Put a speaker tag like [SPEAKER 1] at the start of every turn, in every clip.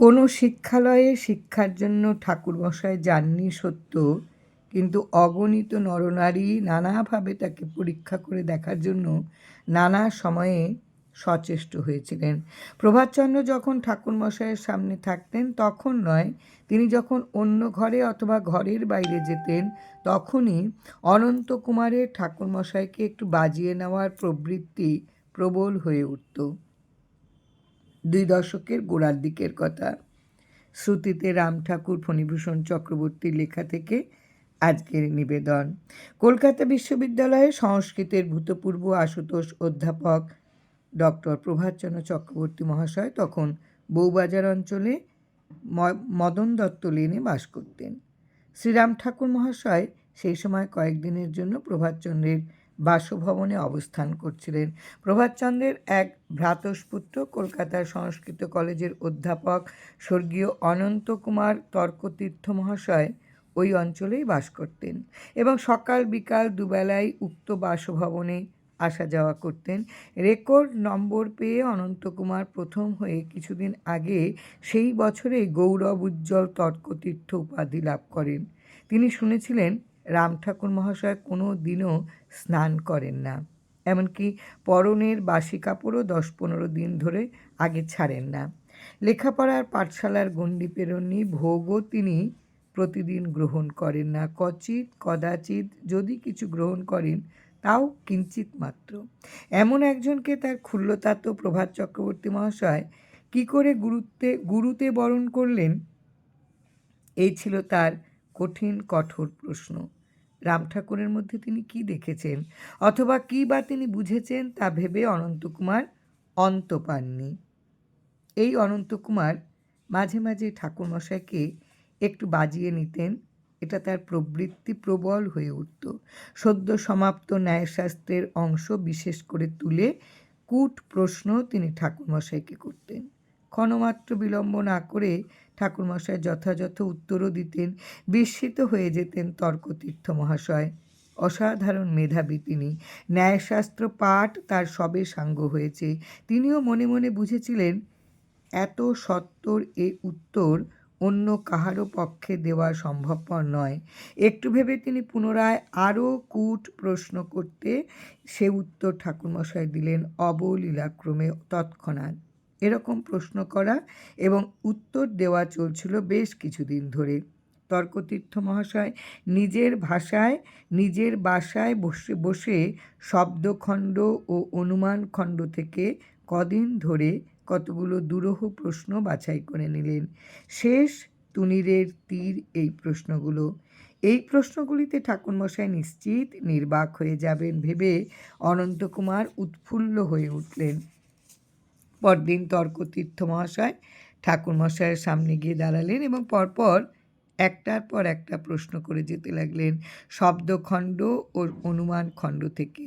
[SPEAKER 1] কোনো শিক্ষালয়ে শিক্ষার জন্য ঠাকুরমশাই যাননি সত্য, কিন্তু অগণিত নরনারী নানাভাবে তাকে পরীক্ষা করে দেখার জন্য নানা সময়ে সচেষ্ট হয়েছিলেন। প্রভাতচন্দ্র যখন ঠাকুরমশাইয়ের সামনে থাকতেন, তখন নয়, তিনি যখন অন্য ঘরে অথবা ঘরের বাইরে যেতেন, তখনই অনন্ত কুমারের ঠাকুরমশাইকে একটু বাজিয়ে নেওয়ার প্রবৃত্তি প্রবল হয়ে উঠত। দুই দশকের গোড়ার দিকের কথা। শ্রুতিতে রাম ঠাকুর, ফণীভূষণ চক্রবর্তীর লেখা থেকে আজকের নিবেদন। কলকাতা বিশ্ববিদ্যালয়ে সংস্কৃতের ভূতপূর্ব আশুতোষ অধ্যাপক ডক্টর প্রভাতচন্দ্র চক্রবর্তী মহাশয় তখন বউবাজার অঞ্চলে মদন দত্ত লেনে বাস করতেন। শ্রীরাম ঠাকুর মহাশয় সেই সময় কয়েকদিনের জন্য প্রভাতচন্দ্রের বাসভবনে অবস্থান করছিলেন। প্রভাতচন্দ্রের এক ভ্রাতস্পুত্র কলকাতার সংস্কৃত কলেজের অধ্যাপক স্বর্গীয় অনন্ত কুমার তর্কতীর্থ মহাশয় ওই অঞ্চলেই বাস করতেন এবং সকাল বিকাল দুবেলায় উক্ত বাসভবনে আসা যাওয়া করতেন। রেকর্ড নম্বর পেয়ে অনন্তকুমার প্রথম হয়ে কিছুদিন আগে সেই বছরেই গৌরব উজ্জ্বল তর্কতীর্থ উপাধি লাভ করেন। তিনি শুনেছিলেন রাম ঠাকুর মহাশয় কোনো দিনও স্নান করেন না। এমনকি পরনের বাসি কাপড়ও দশ পনেরো দিন ধরে আগে ছাড়েন না। লেখাপড়ার পাঠশালার গণ্ডি পেরোনি ভোগও তিনি প্রতিদিন গ্রহণ করেন না। কচিত কদাচিৎ যদি কিছু গ্রহণ করেন, তাও কিঞ্চিত মাত্র। এমন একজনকে তার ক্ষুল্লতাত প্রভাত চক্রবর্তী মহাশয় কি করে গুরুত্বে, গুরুতে বরণ করলেন? এই ছিল তার কঠিন, কঠোর প্রশ্ন। রাম ঠাকুরের মধ্যে তিনি কি দেখেছেন অথবা কী বা তিনি বুঝেছেন তা ভেবে অনন্তকুমার অন্ত পাননি। এই অনন্তকুমার মাঝে মাঝে ঠাকুরমশাইকে একটু বাজিয়ে নিতেন, এটা তার প্রবৃত্তি প্রবল হয়ে উঠত। সদ্য সমাপ্ত ন্যায়শাস্ত্রের অংশ বিশেষ করে তুলে কূট প্রশ্ন তিনি ঠাকুরমশাইকে করতেন। ক্ষণমাত্র বিলম্ব না করে ঠাকুরমশাই যথাযথ উত্তরও দিতেন, বিস্মিত হয়ে যেতেন তর্কতীর্থ মহাশয়। অসাধারণ মেধাবী তিনি। ন্যায়শাস্ত্র পাঠ তার সবে সাঙ্গ হয়েছে। তিনিও মনে মনে বুঝেছিলেন, এত সত্তর এ উত্তর অন্য কাহারও পক্ষে দেওয়া সম্ভবপর নয়। একটু ভেবে তিনি পুনরায় আরও কূট প্রশ্ন করতে সে উত্তর ঠাকুরমশাই দিলেন অবলীলাক্রমে তৎক্ষণাৎ। এরকম প্রশ্ন করা এবং উত্তর দেওয়া চলছিল বেশ কিছুদিন ধরে। তর্কতীর্থ মহাশয় নিজের ভাষায়, নিজের বাসায় বসে বসে শব্দখণ্ড ও অনুমান খণ্ড থেকে কদিন ধরে কতগুলো দুরূহ প্রশ্ন বাছাই করে নিলেন। শেষ তুনিরের তীর এই প্রশ্নগুলো। এই প্রশ্নগুলিতে ঠাকুরমশাই নিশ্চিত নির্বাক হয়ে যাবেন ভেবে অনন্তকুমার উৎফুল্ল হয়ে উঠলেন। পরদিন তর্কতীর্থ মহাশয় ঠাকুর ঠাকুরমশাইয়ের সামনে গিয়ে দাঁড়ালেন এবং পরপর একটার পর একটা প্রশ্ন করে যেতে লাগলেন শব্দখণ্ড ও অনুমান খণ্ড থেকে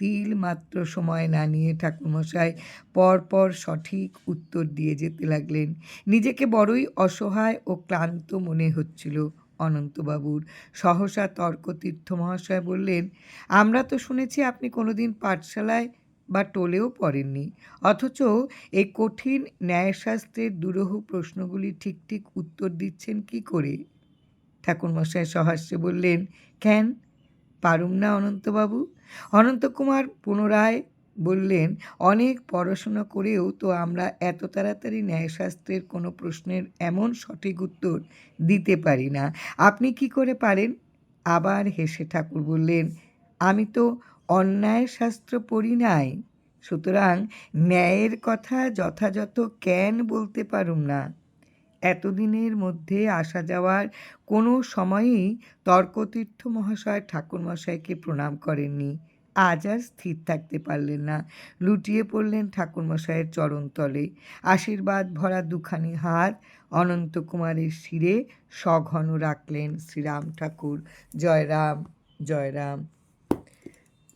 [SPEAKER 1] তিল মাত্র সময় না নিয়ে ঠাকুরমশাই পরপর সঠিক উত্তর দিয়ে যেতে লাগলেন। নিজেকে বড়ই অসহায় ও ক্লান্ত মনে হচ্ছিল অনন্তবাবুর। সহসা তর্কতীর্থ মহাশয় বললেন, আমরা তো শুনেছি আপনি কোনোদিন পাঠশালায় বা টোলেও পড়েননি। অথচ এই কঠিন ন্যায়শাস্ত্রের দুরূহ প্রশ্নগুলি ঠিক ঠিক উত্তর দিচ্ছেন কি করে? ঠাকুরমশাই সহাস্যে বললেন, কেন? পারুম না অনন্তবাবু? অনন্তকুমার পুনরায় বললেন, অনেক পড়াশোনা করেও তো আমরা এত তাড়াতাড়ি ন্যায়শাস্ত্রের কোনো প্রশ্নের এমন সঠিক উত্তর দিতে পারি না। আপনি কি করে পারেন? আবার হেসে ঠাকুর বললেন, আমি তো অন্যায় শাস্ত্র পড়ি নাই। সুতরাং ন্যায়ের কথা যথাযথ কেন বলতে পারুম না। এতদিনের মধ্যে আসা যাওয়ার কোনো সময়ই তর্কতীর্থ মহাশয় ঠাকুরমশাইকে প্রণাম করেননি। আজ আর স্থির থাকতে পারলেন না। লুটিয়ে পড়লেন ঠাকুরমশাইয়ের চরণতলে। আশীর্বাদ ভরা দুখানি হাত অনন্ত কুমারের শিরে সঘন রাখলেন শ্রীরাম ঠাকুর। জয়রাম জয়রাম।